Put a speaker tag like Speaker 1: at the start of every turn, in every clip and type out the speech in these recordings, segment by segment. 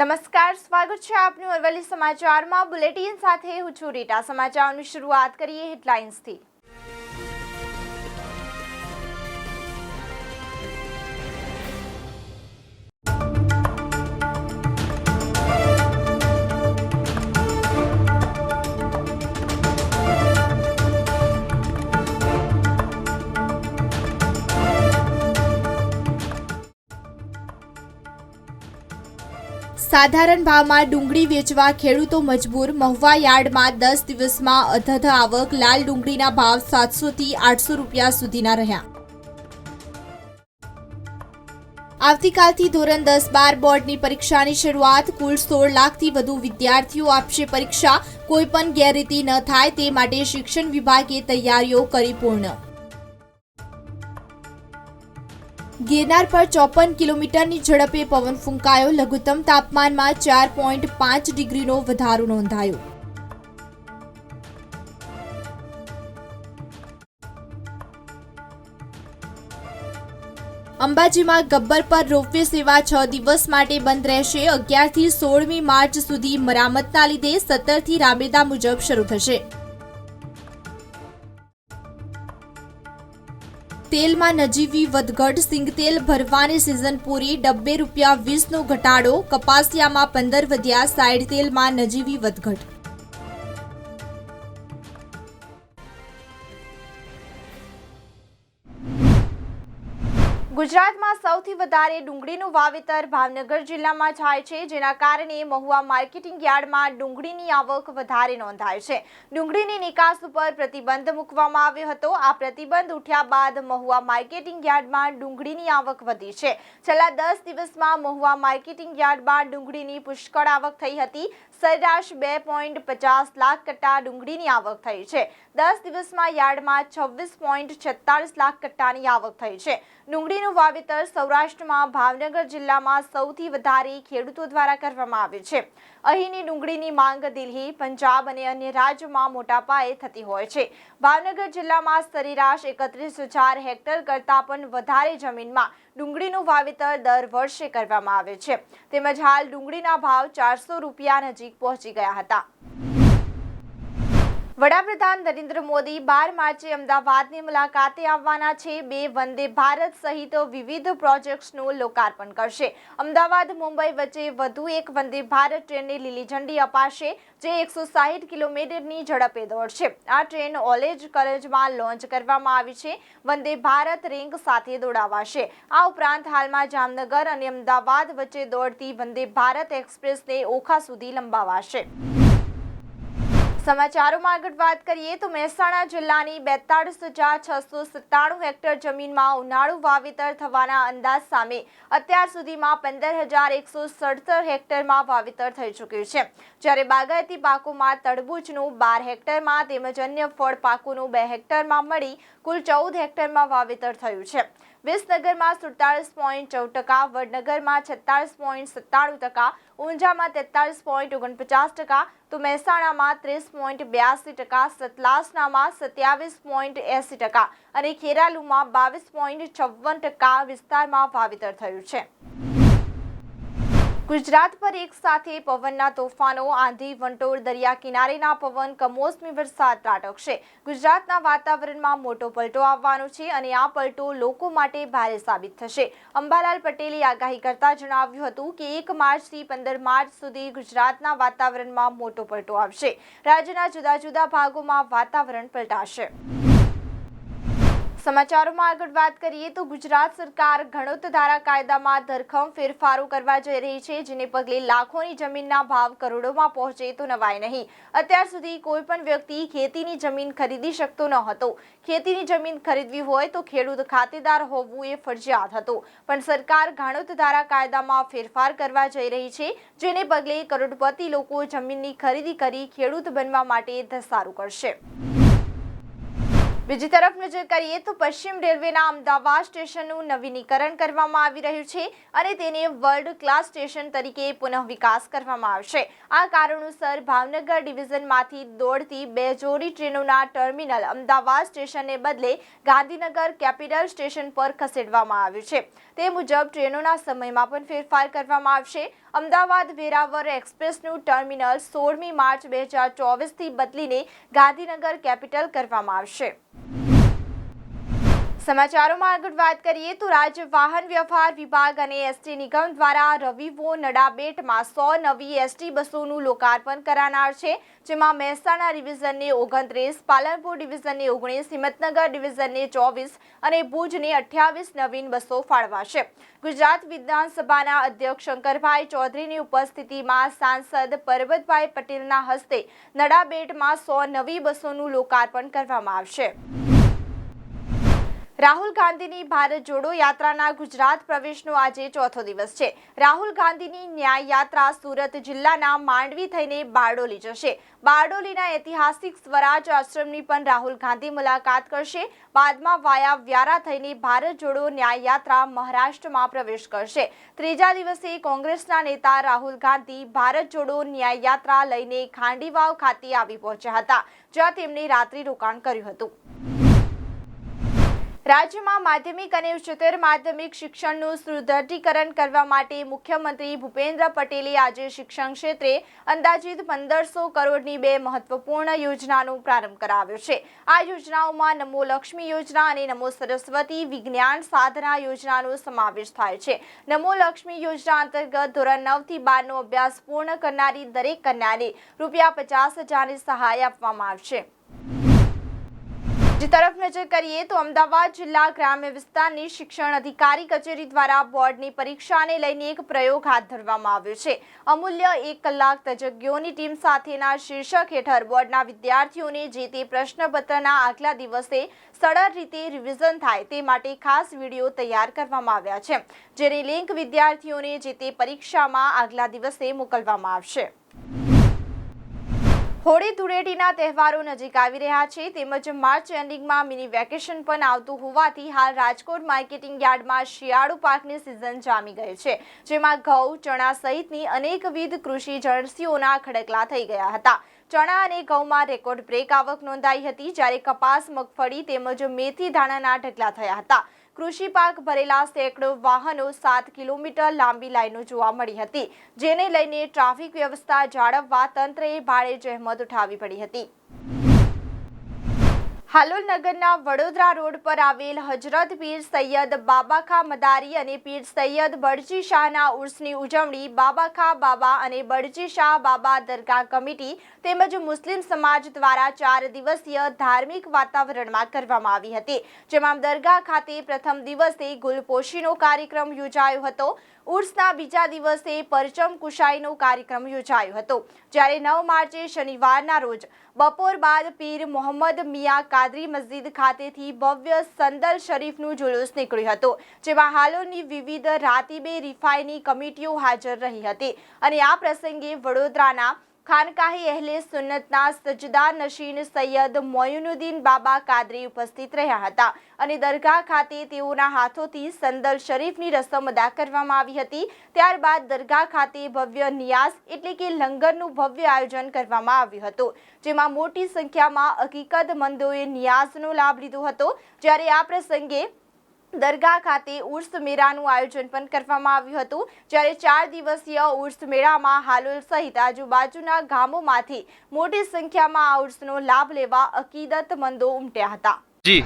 Speaker 1: નમસ્કાર, સ્વાગત છે આપનું અરવલ્લી સમાચારમાં. બુલેટિન સાથે હું છું રીટા. સમાચારની શરૂઆત કરીએ હેડલાઇન્સથી. સાધારણ ભાવમાં ડુંગળી વેચવા ખેડૂતો મજબૂર, મહુવા યાર્ડમાં દસ દિવસમાં અધધ આવક, લાલ ડુંગળીના ભાવ સાતસોથી આઠસો રૂપિયા સુધીના રહ્યા. આવતીકાલથી ધોરણ દસ બાર બોર્ડની પરીક્ષાની શરૂઆત, કુલ સોળ લાખથી વધુ વિદ્યાર્થીઓ આપશે પરીક્ષા. કોઈ પણ ગેરરીતિ ન થાય, તે માટે શિક્ષણ વિભાગે તૈયારીઓ કરી પૂર્ણ. ગિરનાર પર ચોપન કિલોમીટરની ઝડપે પવન ફૂંકાયો. લઘુત્તમ તાપમાનમાં ચાર પોઈન્ટ પાંચ ડિગ્રીનો વધારો નોંધાયો. અંબાજીમાં ગબ્બર પર રોપવે સેવા છ દિવસ માટે બંધ રહેશે. અગિયારથી સોળમી માર્ચ સુધી મરામતના લીધે સત્તરથી રાબેતા મુજબ શરૂ થશે. તેલમાં નજીવી વધઘટ, સિંગતેલ ભરવાની સિઝન પૂરી, ડબ્બે રૂપિયા વીસનો ઘટાડો, કપાસિયામાં પંદર વધ્યા સાઇડ તેલમાં નજીવી વધઘટ. ગુજરાતમાં સૌથી વધારે ડુંગળીનું વાવેતર ભાવનગર જિલ્લામાં થાય છે, જેના કારણે મહુવા માર્કેટિંગ યાર્ડમાં ડુંગળીની આવક વધારે નોંધાય છે. ડુંગળીની નિકાસ ઉપર પ્રતિબંધ મૂકવામાં આવ્યો હતો. આ પ્રતિબંધ ઉઠ્યા બાદ મહુવા માર્કેટિંગ યાર્ડમાં ડુંગળીની આવક વધી છે. છેલ્લા દસ દિવસમાં મહુવા માર્કેટિંગ યાર્ડમાં ડુંગળીની પુષ્કળ આવક થઈ હતી. સરેરાશ બે પોઈન્ટ પચાસ લાખ કટ્ટા ડુંગળીની આવક થઈ છે. દસ દિવસમાં યાર્ડમાં છવ્વીસ પોઈન્ટ છેતાલીસ લાખ કટ્ટાની આવક થઈ છે. ડુંગળીનું વાવેતર સૌરાષ્ટ્રમાં ભાવનગર જિલ્લામાં સૌથી વધારે ખેડૂતો દ્વારા કરવામાં આવે છે. અહીંની ડુંગળીની માંગ દિલ્હી, પંજાબ અને અન્ય રાજ્યોમાં મોટા પાયે થતી હોય છે. ભાવનગર જિલ્લામાં સરેરાશ એકત્રીસ હજાર હેક્ટર કરતાં પણ વધારે જમીનમાં ડુંગળીનું વાવેતર દર વર્ષે કરવામાં આવે છે. તેમજ હાલ ડુંગળીના ભાવ ચારસો રૂપિયા નજીક પહોંચી ગયા હતા. વડાપ્રધાન નરેન્દ્ર મોદી બાર માર્ચે અમદાવાદની મુલાકાતે આવવાના છે. બે વંદે ભારત સહિત વિવિધ પ્રોજેક્ટ્સનું લોકાર્પણ કરશે. અમદાવાદ, મુંબઈ વચ્ચે વધુ એક વંદે ભારત ટ્રેનને લીલી ઝંડી અપાશે, જે એકસો સાહીઠ કિલોમીટરની ઝડપે દોડશે. આ ટ્રેન ઓલેજ કરજમાં લોન્ચ કરવામાં આવી છે. વંદે ભારત રિંગ સાથે દોડાવાશે. આ ઉપરાંત હાલમાં જામનગર અને અમદાવાદ વચ્ચે દોડતી વંદે ભારત એક્સપ્રેસને ઓખા સુધી લંબાવાશે. સમાચારોમાં આગળ વાત કરીએ તો મહેસાણા જિલ્લાની બેતાળીસ હજાર છસો સત્તાણું હેક્ટર જમીનમાં ઉનાળુ વાવેતર થવાના અંદાજ સામે અત્યાર સુધીમાં પંદર હજાર એકસો સડસઠ હેક્ટરમાં વાવેતર થઈ ચૂક્યું છે. જ્યારે બાગાયતી પાકોમાં તડબૂચનું બાર હેક્ટરમાં તેમજ અન્ય ફળ પાકોનું બે હેક્ટરમાં મળી કુલ ચૌદ હેક્ટરમાં વાવેતર થયું છે. વિસનગરમાં સુડતાલીસ પોઈન્ટ ચૌદ ટકા, વડનગરમાં છત્તાલીસ પોઈન્ટ સત્તાણું ટકા, ઊંઝામાં તેતાલીસ પોઈન્ટ ઓગણપચાસ ટકા, તો મહેસાણામાં ત્રીસ પોઈન્ટ બ્યાસી ટકા, સતલાસનામાં સત્યાવીસ પોઈન્ટ એંસી ટકા અને ખેરાલુમાં બાવીસ પોઈન્ટ છવ્વન ટકા વિસ્તારમાં વાવેતર થયું છે. ગુજરાત પર એક સાથે પવનના તોફાનો, આંધી, વંટોળ, દરિયા કિનારેના પવન, કમોસમી વરસાદ ત્રાટકશે. ગુજરાતના વાતાવરણમાં મોટો પલટો આવવાનો છે અને આ પલટો લોકો માટે ભારે સાબિત થશે. અંબાલાલ પટેલે આગાહી કરતા જણાવ્યું હતું કે એક માર્ચથી પંદર માર્ચ સુધી ગુજરાતના વાતાવરણમાં મોટો પલટો આવશે. રાજ્યના જુદા જુદા ભાગોમાં વાતાવરણ પલટાશે. સમાચારોમાં આગળ વાત કરીએ તો ગુજરાત સરકાર ઘણોત ધારા કાયદામાં ધરખમ ફેરફારો કરવા જઈ રહી છે, જેને પગલે લાખોની જમીનના ભાવ કરોડોમાં પહોંચે તો નવાય નહીં. અત્યાર સુધી કોઈ પણ વ્યક્તિ ખેતીની જમીન ખરીદી શકતો ન હતો. ખેતીની જમીન ખરીદવી હોય તો ખેડૂત ખાતેદાર હોવું એ ફરજિયાત હતું. પણ સરકાર ઘણોત ધારા કાયદામાં ફેરફાર કરવા જઈ રહી છે, જેને પગલે કરોડપતિ લોકો જમીનની ખરીદી કરી ખેડૂત બનવા માટે ધસારો કરશે. બીજી તરફ નજર કરીએ તો પશ્ચિમ રેલવેના અમદાવાદ સ્ટેશનનું નવીનીકરણ કરવામાં આવી રહ્યું છે અને તેને વર્લ્ડ ક્લાસ સ્ટેશન તરીકે પુનઃ વિકાસ કરવામાં આવશે. આ કારણોસર ભાવનગર ડિવિઝનમાંથી દોડતી બે જોડી ટ્રેનોના ટર્મિનલ અમદાવાદ સ્ટેશનને બદલે ગાંધીનગર કેપિટલ સ્ટેશન પર ખસેડવામાં આવ્યું છે. તે મુજબ ટ્રેનોના સમયમાં પણ ફેરફાર કરવામાં આવશે. અમદાવાદ વેરાવર એક્સપ્રેસનું ટર્મિનલ સોળમી માર્ચ બે હજાર ચોવીસથી બદલીને ગાંધીનગર કેપિટલ કરવામાં આવશે. સમાચારોમાં આગળ વાત કરીએ તો રાજ્ય વાહન વ્યવહાર વિભાગ અને એસટી નિગમ દ્વારા રવિવો નડાબેટમાં સો નવી એસટી બસોનું લોકાર્પણ કરાનાર છે, જેમાં મહેસાણા ડિવિઝનને ઓગણત્રીસ, પાલનપુર ડિવિઝનને ઓગણીસ, હિંમતનગર ડિવિઝનને ચોવીસ અને ભુજને અઠ્યાવીસ નવીન બસો ફાળવાશે. ગુજરાત વિધાનસભાના અધ્યક્ષ શંકરભાઈ ચૌધરીની ઉપસ્થિતિમાં સાંસદ પરબતભાઈ પટેલના હસ્તે નડાબેટમાં સો નવી બસોનું લોકાર્પણ કરવામાં આવશે. રાહુલ ગાંધીની ભારત જોડો યાત્રાના ગુજરાત પ્રવેશનો આજે ચોથો દિવસ છે. રાહુલ ગાંધીની ન્યાય યાત્રા સુરત જિલ્લાના માંડવી થઈને બારડોલી જશે. બારડોલીના ઐતિહાસિક સ્વરાજ આશ્રમની પણ રાહુલ ગાંધી મુલાકાત કરશે. બાદમાં વાયા વ્યારા થઈને ભારત જોડો ન્યાય યાત્રા મહારાષ્ટ્રમાં પ્રવેશ કરશે. ત્રીજા દિવસે કોંગ્રેસના નેતા રાહુલ ગાંધી ભારત જોડો ન્યાય યાત્રા લઈને ખાંડીવાવ ખાતે આવી પહોંચ્યા હતા, જ્યાં તેમણે રાત્રિ રોકાણ કર્યું હતું. રાજ્યમાં માધ્યમિક અને ઉચ્ચતર માધ્યમિક શિક્ષણનું સુદૃઢીકરણ કરવા માટે મુખ્યમંત્રી ભૂપેન્દ્ર પટેલે આજે શિક્ષણ ક્ષેત્રે અંદાજિત પંદરસો કરોડની બે મહત્વપૂર્ણ યોજનાનો પ્રારંભ કરાવ્યો છે. આ યોજનાઓમાં નમો લક્ષ્મી યોજના અને નમો સરસ્વતી વિજ્ઞાન સાધના યોજનાનો સમાવેશ થાય છે. નમો લક્ષ્મી યોજના અંતર્ગત ધોરણ નવથી બારનો અભ્યાસ પૂર્ણ કરનારી દરેક કન્યાને રૂપિયા પચાસ હજારની સહાય આપવામાં આવશે. બીજી તરફ નજર કરીએ તો અમદાવાદ જિલ્લા ગ્રામ્ય વિસ્તારની શિક્ષણ અધિકારી કચેરી દ્વારા બોર્ડની પરીક્ષાને લઈને એક પ્રયોગ હાથ ધરવામાં આવ્યો છે. અમૂલ્ય એક કલાક તજજ્ઞોની ટીમ સાથેના શીર્ષક હેઠળ બોર્ડના વિદ્યાર્થીઓને જે તે પ્રશ્નપત્રના આગલા દિવસે સરળ રીતે રિવિઝન થાય તે માટે ખાસ વીડિયો તૈયાર કરવામાં આવ્યા છે, જેની લિંક વિદ્યાર્થીઓને જે તે પરીક્ષામાં આગલા દિવસે મોકલવામાં આવશે. હોળી ધૂળેટીના તહેવારો નજીક આવી રહ્યા છે. તેમજ માર્ચ એન્ડિંગમાં મિની વેકેશન પણ આવતું હોવાથી હાલ રાજકોટ માર્કેટિંગ યાર્ડમાં શિયાળુ પાકની સિઝન જામી ગઈ છે. જેમાં ઘઉં, ચણા સહિતની અનેકવિધ કૃષિ જળસીઓના ખડકલા થઈ ગયા હતા. ચણા અને ઘઉંમાં રેકોર્ડ બ્રેક આવક નોંધાઈ હતી, જ્યારે કપાસ, મગફળી તેમજ મેથી ધાણાના ઢગલા થયા હતા. કૃષિ પાક ભરેલા સેંકડો વાહનો સાત કિલોમીટર લાંબી લાઈનો જોવા મળી હતી, જેને લઈને ટ્રાફિક વ્યવસ્થા જાળવવા તંત્રએ ભારે જહેમત ઉઠાવી પડી હતી. હાલોલ નગરના વડોદરા રોડ પર આવેલ હજરત પીર સૈયદ બાબાખા મદારી અને પીર સૈયદ બળજી શાહના ઉર્સની ઉજવણી બાબાખા બાબા અને બળજી શાહ બાબા દરગાહ કમિટી તેમજ મુસ્લિમ સમાજ દ્વારા ચાર દિવસીય ધાર્મિક વાતાવરણમાં કરવામાં આવી હતી. જેમાં દરગાહ ખાતે પ્રથમ દિવસે ગુલપોશીનો કાર્યક્રમ યોજાયો હતો. ઉર્સના બીજા દિવસે પરચમ કુશાઈનો કાર્યક્રમ યોજાયો હતો. જ્યારે નવ માર્ચે શનિવારના રોજ બપોર બાદ પીર મોહમ્મદ મિયા કાદરી મસ્જિદ ખાતેથી ભવ્ય સંદલ શરીફનું જુલુસ નીકળ્યું હતું, જેમાં હાલોની વિવિધ રાતીબે રિફાઈની કમિટીઓ હાજર રહી હતી. અને આ પ્રસંગે વડોદરાના ખાનકાહી અહેલે સુન્નતના સજદાર નશીન સૈયદ મોયુનુદ્દીન બાબા કાદરી ઉપસ્થિત રહ્યા હતા અને દરગાહ ખાતે તેઓના હાથોથી સંદલ શરીફની રસમ અદા કરવામાં આવી હતી. ત્યારબાદ દરગાહ ખાતે ભવ્ય નિયાઝ એટલે કે લંગરનું ભવ્ય આયોજન કરવામાં આવ્યું હતું, જેમાં મોટી સંખ્યામાં હકીકતમંદોએ નિયાઝનો લાભ લીધો હતો. જ્યારે આ પ્રસંગે દરગાહ ખાતે ઉર્સ મેળાનું આયોજન પણ કરવામાં આવ્યું હતું જ્યારે ચાર દિવસીય ઉર્સ મેળામાં હાલોલ સહિત આજુબાજુના ગામોમાંથી મોટી સંખ્યામાં આ ઉર્સનો લાભ લેવા અકીદતમંદો ઉમટ્યા હતા.
Speaker 2: જી.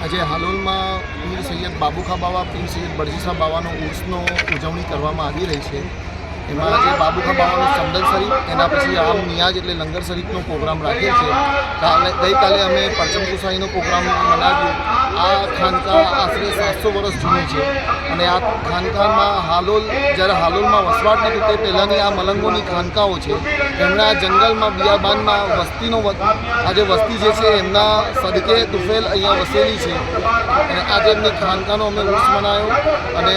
Speaker 3: આજે હાલોલમાં પીર સૈયદ બાબુખા બાવા પીર સૈયદ બળજીસા બાવાનો ઉર્સનો ઉજવણી કરવામાં આવી રહી છે. એમાં જે બાબુખા બાવાનો સમદલ શરીફ, એના પછી આમ નિયાજ એટલે લંગર શરીફનો પ્રોગ્રામ રાખેલ છે કાલે, ગઈકાલે અમે પરચમ કુસાઈનો પ્રોગ્રામ મનાવ્યો. આ ખાનકા આશરે સાતસો વર્ષ જૂની છે. અને આ ખાનકામાં હાલોલ, જ્યારે હાલોલમાં વસવાટ નથી તે પહેલાંની આ મલંગોની ખાનકાઓ છે. એમણે આ જંગલમાં, બિયાબાનમાં વસ્તીનો આ આજે વસ્તી જે છે, એમના સદકે તુફેલ અહીંયા વસેલી છે. અને આજે એમની ખાનકાનો અમે ઉર્સ મનાવ્યો અને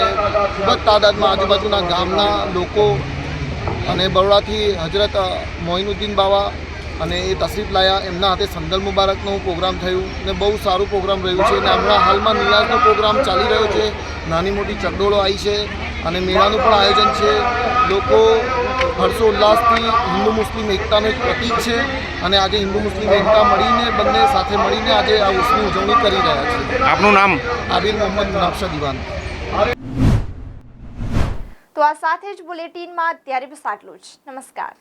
Speaker 3: ખૂબ જ તાદાદમાં આજુબાજુના ગામના લોકો અને બરોડાથી હજરત મોઇનુદ્દીન બાવા અને એ તસરીફ લાયા. એમના હાથે સંદલ મુબારકનું પ્રોગ્રામ થયું ને બહુ સારું પ્રોગ્રામ રહ્યું છે અને હમણાં હાલમાં નિયાઝનો પ્રોગ્રામ ચાલી રહ્યો છે. નાની મોટી ચકડોળો આવી છે અને મેળાનું પણ આયોજન છે. લોકો હર્ષોલ્લાસથી હિન્દુ મુસ્લિમ એકતાનું એક પ્રતીક છે અને આજે હિન્દુ મુસ્લિમ એકતા મળીને બંને સાથે મળીને આજે આ ઉર્સની ઉજવણી કરી રહ્યા છે.
Speaker 2: આપનું નામ?
Speaker 3: આબિર મોહમ્મદ નાપશા દિવાન.
Speaker 1: તો આ સાથે જ બુલેટિનમાં અત્યારે બસ આટલું જ. નમસ્કાર.